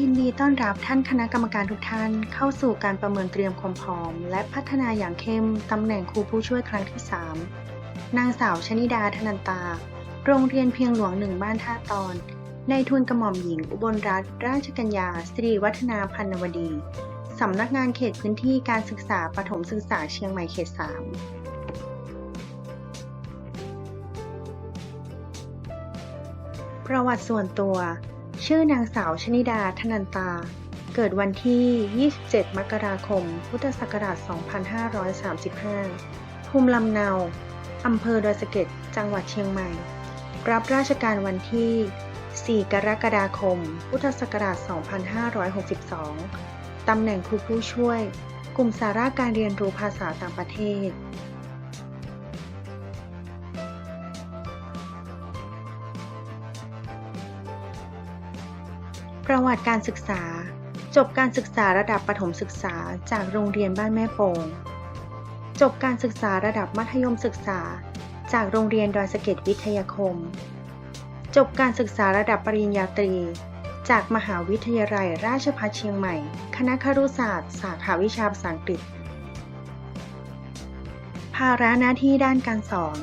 ยินดีต้อนรับท่านคณะกรรมการทุกท่านเข้าสู่การประเมินเตรียมความพร้อม และพัฒนาอย่างเข้มตำแหน่งครูผู้ช่วยครั้งที่ 3 นางสาวชนิดาธนันตา โรงเรียนเพียงหลวงหนึ่งบ้านท่าตอน ในทุนกระหม่อมหญิงอุบลรัตนราชกัญญาสิริวัฒนาพันนวดี สำนักงานเขตพื้นที่การศึกษาปฐมศึกษาเชียงใหม่เขต 3ประวัติส่วนตัว ชื่อนางสาวชนิดาธนันตา เกิดวันที่ 27 มกราคม พุทธศักราช 2535 ภูมิลำเนา อำเภอดอยสะเก็ด จังหวัดเชียงใหม่ รับราชการวันที่ 4 กรกฎาคม พุทธศักราช 2562 ตำแหน่งครูผู้ช่วย กลุ่มสาระการเรียนรู้ภาษาต่างประเทศ ประวัติการศึกษา จบการศึกษาระดับประถมศึกษาจากโรงเรียนบ้านแม่โป่ง จบการศึกษาระดับมัธยมศึกษา จากโรงเรียนดอยสะเก็ดวิทยาคม จบการศึกษาระดับปริญญาตรี จากมหาวิทยาลัยราชภัฏเชียงใหม่ คณะครุศาสตร์ สาขาวิชาภาษาอังกฤษ ภาระหน้าที่ด้านการสอน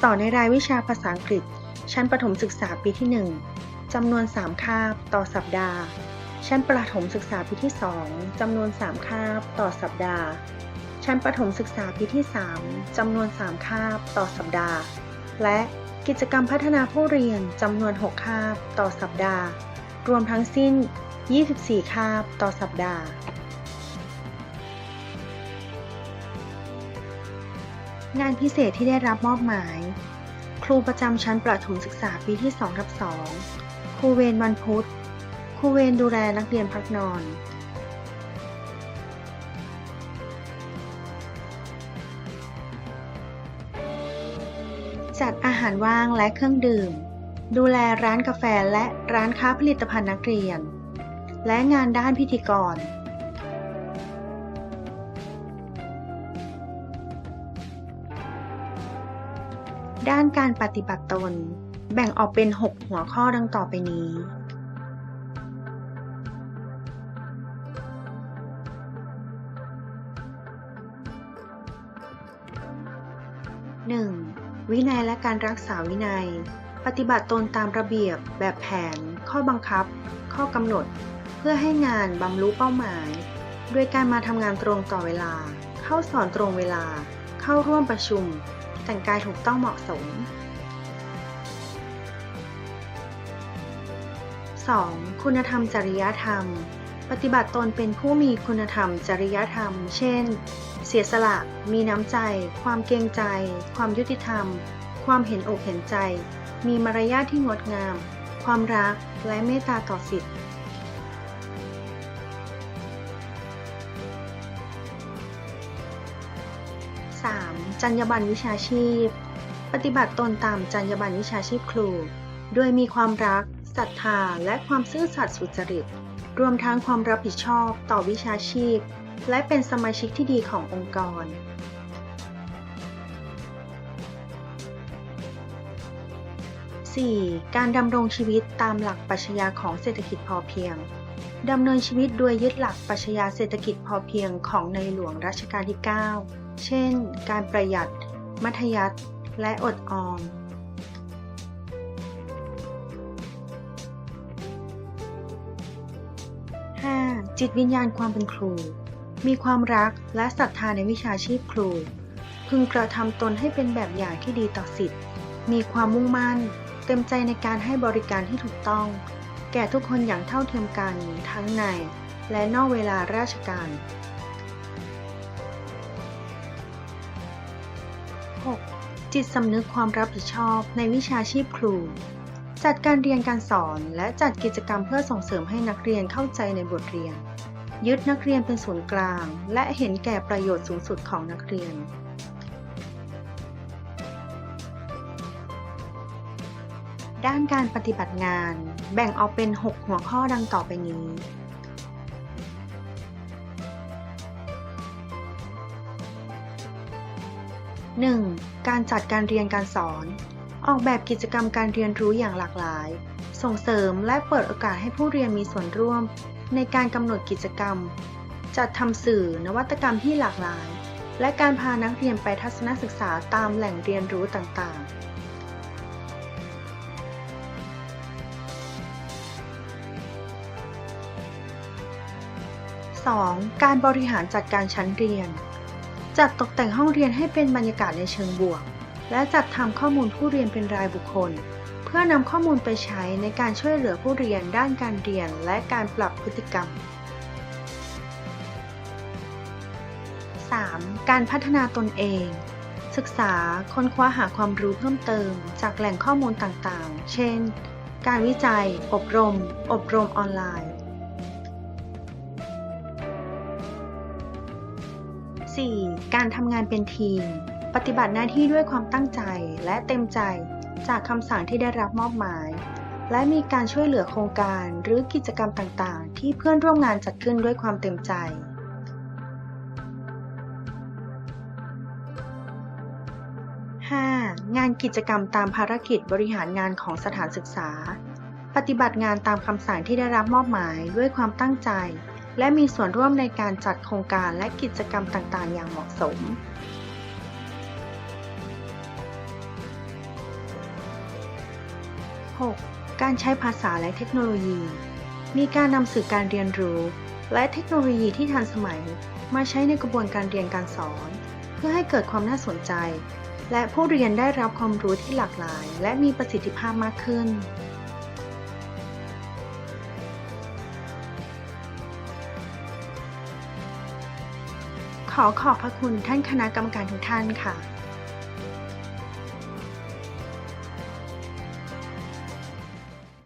สอนในรายวิชาภาษาอังกฤษ ชั้นประถมศึกษาปีที่ 1 จำนวน 3 คาบต่อสัปดาห์ ชั้นประถมศึกษาปีที่ 2จำนวน 3 คาบต่อสัปดาห์ ชั้นประถมศึกษาปีที่ 3จำนวน 3 คาบต่อสัปดาห์ และกิจกรรมพัฒนาผู้เรียนจำนวน 6 คาบต่อสัปดาห์ รวมทั้งสิ้น 24 คาบต่อสัปดาห์งานพิเศษที่ได้รับมอบหมาย ครูประจำชั้นประถมศึกษาปีที่2ทับ2 ครูเวรวันพุธ ครูเวรดูแลนักเรียนพักนอน จัดอาหารว่างและเครื่องดื่ม ดูแลร้านกาแฟและร้านค้าผลิตภัณฑ์นักเรียน และงานด้านพิธีกรด้านการปฏิบัติตน แบ่งออกเป็น 6 หัวข้อดังต่อไปนี้ 1. วินัยและการรักษาวินัย ปฏิบัติตนตามระเบียบ แบบแผน ข้อบังคับ ข้อกำหนด เพื่อให้งานบรรลุเป้าหมาย ด้วยการมาทำงานตรงต่อเวลา เข้าสอนตรงเวลา เข้าร่วมประชุม แต่งกายถูกต้องเหมาะสม 2. คุณธรรมจริยธรรม ปฏิบัติตนเป็นผู้มีคุณธรรมจริยธรรม เช่น เสียสละ มีน้ำใจ ความเกรงใจ ความยุติธรรม ความเห็นอกเห็นใจ มีมารยาทที่งดงาม ความรัก และเมตตาต่อสิทธิ์ 3. จรรยาบรรณวิชาชีพ ปฏิบัติตนตามจรรยาบรรณวิชาชีพครู โดยมีความรัก ศรัทธาและความซื่อสัตย์สุจริต รวมทั้งความรับผิดชอบต่อวิชาชีพ และเป็นสมาชิกที่ดีขององค์กร 4. การดำรงชีวิตตามหลักปรัชญาของเศรษฐกิจพอเพียง ดำเนินชีวิตโดยยึดหลักปรัชญาเศรษฐกิจพอเพียงของในหลวงรัชกาลที่ 9 เช่น การประหยัด มัธยัติ และอดออม 5. จิตวิญญาณความเป็นครู มีความรักและศรัทธาในวิชาชีพครู พึงกระทำตนให้เป็นแบบอย่างที่ดีต่อสิทธิ์ มีความมุ่งมั่น เต็มใจในการให้บริการที่ถูกต้อง แก่ทุกคนอย่างเท่าเทียมกันทั้งใน และนอกเวลาราชการ 6. จิตสำนึกความรับผิดชอบในวิชาชีพครู จัดการเรียนการสอนและจัดกิจกรรมเพื่อส่งเสริมให้นักเรียนเข้าใจในบทเรียน ยึดนักเรียนเป็นศูนย์กลาง และเห็นแก่ประโยชน์สูงสุดของนักเรียน ด้านการปฏิบัติงาน แบ่งออกเป็น 6 หัวข้อดังต่อไปนี้ 1. การจัดการเรียนการสอน ออกแบบกิจกรรมการเรียนรู้อย่างหลากหลาย ส่งเสริมและเปิดโอกาสให้ผู้เรียนมีส่วนร่วม ในการกำหนดกิจกรรม จัดทำสื่อนวัตกรรมที่หลากหลาย และการพานักเรียนไปทัศนศึกษาตามแหล่งเรียนรู้ต่างๆ 2. การบริหารจัดการชั้นเรียน จัดตกแต่งห้องเรียนให้เป็นบรรยากาศในเชิงบวก และจัดทำข้อมูลผู้เรียนเป็นรายบุคคล เพื่อนำข้อมูลไปใช้ในการช่วยเหลือผู้เรียนด้านการเรียนและการปรับพฤติกรรม 3. การพัฒนาตนเอง ศึกษาค้นคว้าหาความรู้เพิ่มเติม จากแหล่งข้อมูลต่างๆ เช่น การวิจัย อบรม อบรมออนไลน์ 4. การทำงานเป็นทีม ปฏิบัติหน้าที่ด้วยความตั้งใจและเต็มใจจากคำสั่งที่ได้รับมอบหมาย และมีการช่วยเหลือโครงการหรือกิจกรรมต่างๆ ที่เพื่อนร่วมงานจัดขึ้นด้วยความเต็มใจ 5. งานกิจกรรมตามภารกิจบริหารงานของสถานศึกษา ปฏิบัติงานตามคำสั่งที่ได้รับมอบหมายด้วยความตั้งใจ และมีส่วนร่วมในการจัดโครงการและกิจกรรมต่างๆ อย่างเหมาะสม 6. การใช้ภาษาและเทคโนโลยี มีการนำสื่อการเรียนรู้ และเทคโนโลยีที่ทันสมัย มาใช้ในกระบวนการเรียนการสอน เพื่อให้เกิดความน่าสนใจ และผู้เรียนได้รับความรู้ที่หลากหลาย และมีประสิทธิภาพมากขึ้น ขอขอบพระคุณท่านคณะกรรมการทุกท่านค่ะ